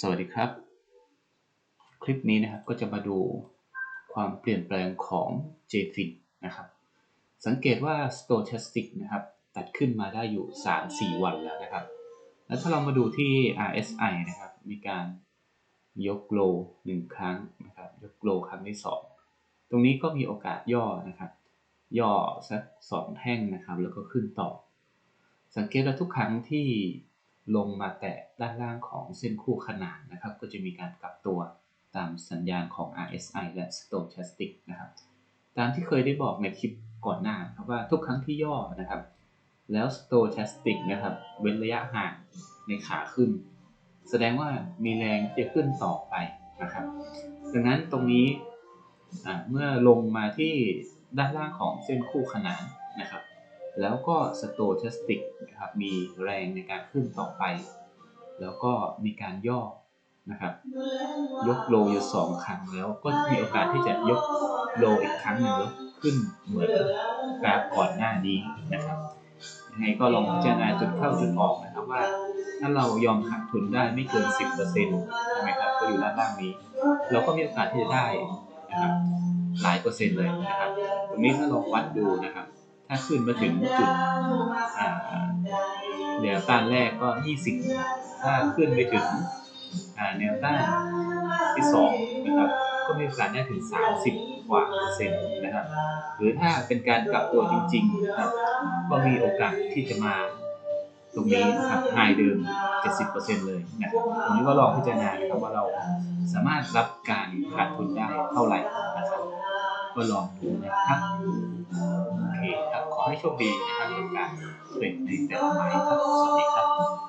สวัสดีครับ คลิปนี้นะครับก็จะมาดูความเปลี่ยนแปลงของ JFIN นะครับ สังเกตว่า Stochastic นะครับตัดขึ้นมาได้อยู่ 3-4 วันแล้วนะครับ แล้วถ้าเรามาดูที่ RSI นะครับ มีการยกโลหนึ่งครั้งนะครับ ยกโลครั้งที่ 2 ตรงนี้ก็มีโอกาสย่อนะครับ ย่อสักสองแท่งนะครับ แล้วก็ขึ้นต่อ สังเกตว่าทุกครั้งที่ ลงมาแตะด้านล่างของเส้นคู่ขนานนะครับ ก็จะมีการกลับตัวตามสัญญาณของ RSI และ Stochastic นะครับ ตามที่เคยได้บอกในคลิปก่อนหน้าครับว่าทุกครั้งที่ย่อนะครับ แล้ว Stochastic นะครับเว้นระยะห่างในขาขึ้น แสดงว่ามีแรงจะขึ้นต่อไปนะครับ ดังนั้นตรงนี้เมื่อลงมาที่ด้านล่างของเส้นคู่ขนานนะครับ แล้วก็ Stochastic นะครับมีแรงในการขึ้นต่อไป แล้วก็มีการย่อนะครับยกโลอยู่สองครั้งแล้วก็มีโอกาสที่จะยกโลอีกครั้งหนึ่งแล้วขึ้นเหมือนกราฟก่อนหน้านี้นะครับยังไงก็ลองพิจารณาจุดเข้าจุดออกนะครับว่า ถ้าเรายอมขาดทุนได้ไม่เกิน 10%ใช่ไหมครับก็อยู่ด้านล่างนี้ เราก็มีโอกาสที่จะได้นะครับหลายเปอร์เซ็นต์เลยนะครับ ตรงนี้ถ้าลองวัดดูนะครับ ถ้าขึ้นมาถึงจุดแนวต้านแรกก็ 20 ถ้าขึ้นไปถึงแนวต้านที่2นะครับก็มีโอกาสได้ถึง 30 กว่าเปอร์เซ็นต์นะครับหรือถ้าเป็นการกลับตัวจริงๆนะครับก็มีโอกาสที่จะมาตรงนี้นะครับไฮเดิม 70%เลยนะครับตรงนี้ก็ลองพิจารณานะครับว่าเราสามารถรับการขาดทุนได้เท่าไหร่นะครับ ก็ลองดูนะครับโอเคครับขอให้โชคดีนะครับกับการเปลี่ยนแต่ละไม้ครับสวัสดีครับ